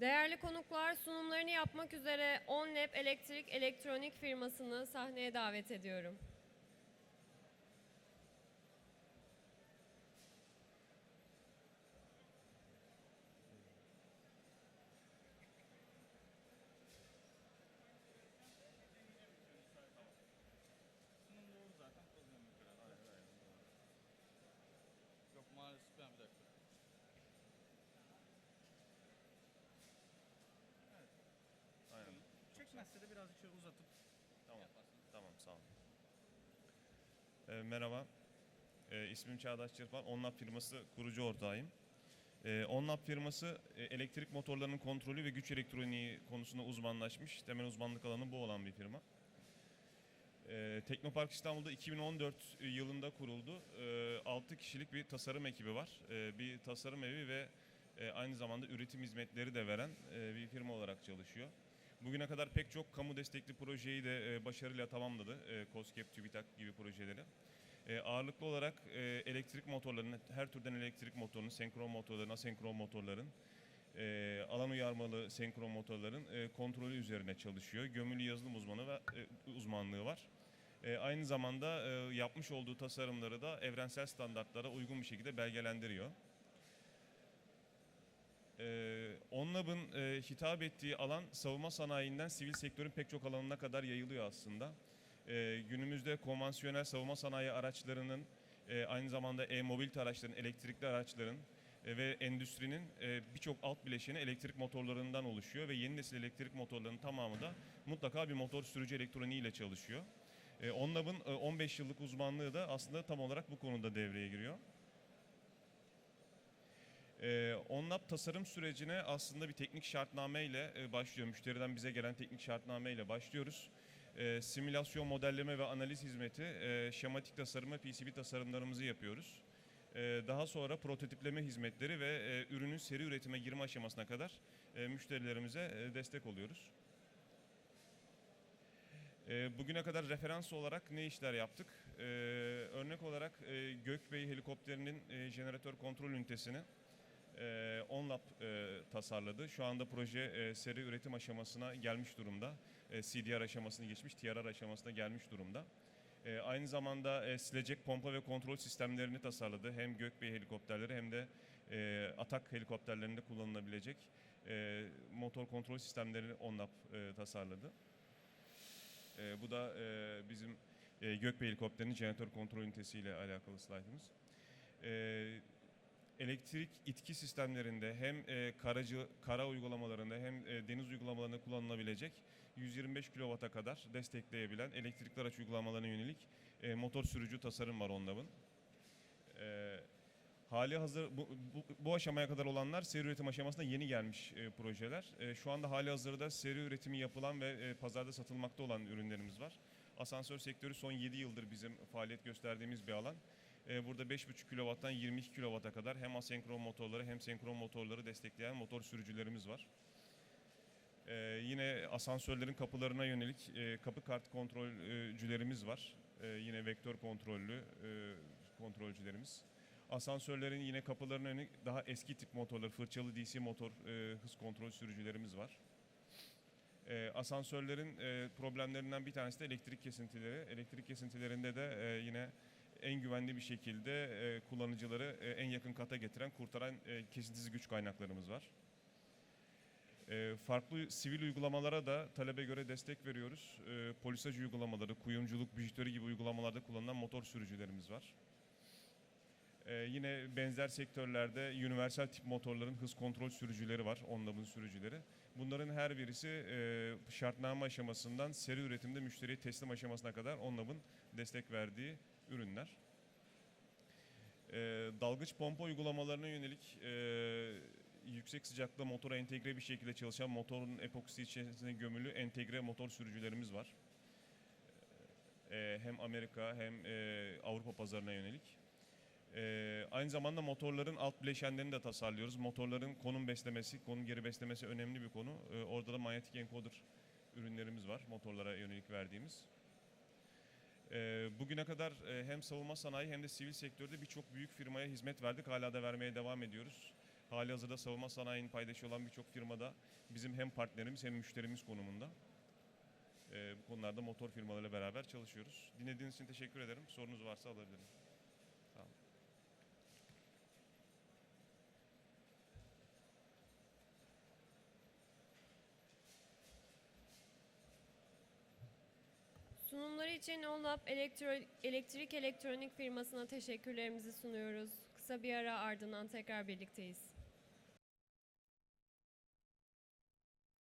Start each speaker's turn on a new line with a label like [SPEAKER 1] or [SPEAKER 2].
[SPEAKER 1] Değerli konuklar sunumlarını yapmak üzere OnLab Elektrik Elektronik firmasını sahneye davet ediyorum.
[SPEAKER 2] Çekmezse de birazcık şöyle uzatıp
[SPEAKER 3] Tamam. Tamam sağ olun. Ee, merhaba. Ee, ismim Çağdaş Çırpan. Onlap firması kurucu ortağıyım. Ee, Onlap firması e, elektrik motorlarının kontrolü ve güç elektroniği konusunda uzmanlaşmış. Temel uzmanlık alanı bu olan bir firma. Ee, Teknopark İstanbul'da 2014 yılında kuruldu. Ee, 6 kişilik bir tasarım ekibi var. Ee, bir tasarım evi ve e, aynı zamanda üretim hizmetleri de veren e, bir firma olarak çalışıyor. Bugüne kadar pek çok kamu destekli projeyi de e, başarıyla tamamladı. E, COSGAP, TÜBİTAK gibi projeleri. E, ağırlıklı olarak e, elektrik motorlarının, her türden elektrik motorunun, senkron motorların, asenkron motorların, e, alan uyarmalı senkron motorların e, kontrolü üzerine çalışıyor. Gömülü yazılım uzmanı ve e, uzmanlığı var. E, aynı zamanda e, yapmış olduğu tasarımları da evrensel standartlara uygun bir şekilde belgelendiriyor. Ee, ONLAB'ın e, hitap ettiği alan savunma sanayinden sivil sektörün pek çok alanına kadar yayılıyor aslında. Ee, günümüzde konvansiyonel savunma sanayi araçlarının e, aynı zamanda e-mobilite araçların, elektrikli araçların e, ve endüstrinin e, birçok alt bileşeni elektrik motorlarından oluşuyor ve yeni nesil elektrik motorlarının tamamı da mutlaka bir motor sürücü elektroniği ile çalışıyor. E, ONLAB'ın e, 15 yıllık uzmanlığı da aslında tam olarak bu konuda devreye giriyor. Ee, OnLab tasarım sürecine aslında bir teknik şartname ile e, başlıyor. Müşteriden bize gelen teknik şartname ile başlıyoruz. Ee, simülasyon, modelleme ve analiz hizmeti, e, şematik tasarımı, PCB tasarımlarımızı yapıyoruz. Ee, daha sonra prototipleme hizmetleri ve e, ürünün seri üretime girme aşamasına kadar e, müşterilerimize e, destek oluyoruz. E, Bugüne kadar referans olarak ne işler yaptık? E, örnek olarak e, Gökbey helikopterinin e, jeneratör kontrol ünitesini e, OnLab e, tasarladı. Şu anda proje e, seri üretim aşamasına gelmiş durumda. E, CDR aşamasını geçmiş, TRR aşamasına gelmiş durumda. E, aynı zamanda e, silecek pompa ve kontrol sistemlerini tasarladı. Hem Gökbey helikopterleri hem de e, Atak helikopterlerinde kullanılabilecek e, motor kontrol sistemlerini OnLab e, tasarladı. E, bu da e, bizim e, Gökbey helikopterinin jeneratör kontrol ünitesiyle alakalı slaytımız. E, elektrik itki sistemlerinde hem e, karacı kara uygulamalarında hem e, deniz uygulamalarında kullanılabilecek 125 kW'a kadar destekleyebilen elektrikli araç uygulamalarına yönelik e, motor sürücü tasarım var ONLAB'ın. E, hali hazır bu, bu, bu aşamaya kadar olanlar seri üretim aşamasında yeni gelmiş e, projeler. E, şu anda hali hazırda seri üretimi yapılan ve e, pazarda satılmakta olan ürünlerimiz var. Asansör sektörü son 7 yıldır bizim faaliyet gösterdiğimiz bir alan. E, Burada 5,5 kW'dan 22 kW'a kadar hem asenkron motorları hem senkron motorları destekleyen motor sürücülerimiz var. E, yine asansörlerin kapılarına yönelik e, kapı kart kontrolcülerimiz var. E, yine vektör kontrollü e, kontrolcülerimiz. Asansörlerin yine kapılarına yönelik daha eski tip motorlar, fırçalı DC motor e, hız kontrol sürücülerimiz var. Asansörlerin problemlerinden bir tanesi de elektrik kesintileri. Elektrik kesintilerinde de yine en güvenli bir şekilde e, kullanıcıları e, en yakın kata getiren, kurtaran e, kesintisiz güç kaynaklarımız var. E, farklı sivil uygulamalara da talebe göre destek veriyoruz. E, polisaj uygulamaları, kuyumculuk, bijuteri gibi uygulamalarda kullanılan motor sürücülerimiz var. E, yine benzer sektörlerde universal tip motorların hız kontrol sürücüleri var, ONLAB'ın sürücüleri. Bunların her birisi e, şartname aşamasından seri üretimde müşteriye teslim aşamasına kadar ONLAB'ın destek verdiği ürünler. E, dalgıç pompa uygulamalarına yönelik e, yüksek sıcaklıkta motora entegre bir şekilde çalışan motorun epoksi içerisine gömülü entegre motor sürücülerimiz var. E, hem Amerika hem e, Avrupa pazarına yönelik. Ee, aynı zamanda motorların alt bileşenlerini de tasarlıyoruz. Motorların konum beslemesi, konum geri beslemesi önemli bir konu. Ee, orada da manyetik encoder ürünlerimiz var motorlara yönelik verdiğimiz. Ee, bugüne kadar e, hem savunma sanayi hem de sivil sektörde birçok büyük firmaya hizmet verdik. Hala da vermeye devam ediyoruz. Hali hazırda savunma sanayinin paydaşı olan birçok firmada bizim hem partnerimiz hem müşterimiz konumunda. Ee, bu konularda motor firmalarıyla beraber çalışıyoruz. Dinlediğiniz için teşekkür ederim. Sorunuz varsa alabilirim.
[SPEAKER 1] için ONLAP elektro, elektrik elektronik firmasına teşekkürlerimizi sunuyoruz. Kısa bir ara ardından tekrar birlikteyiz.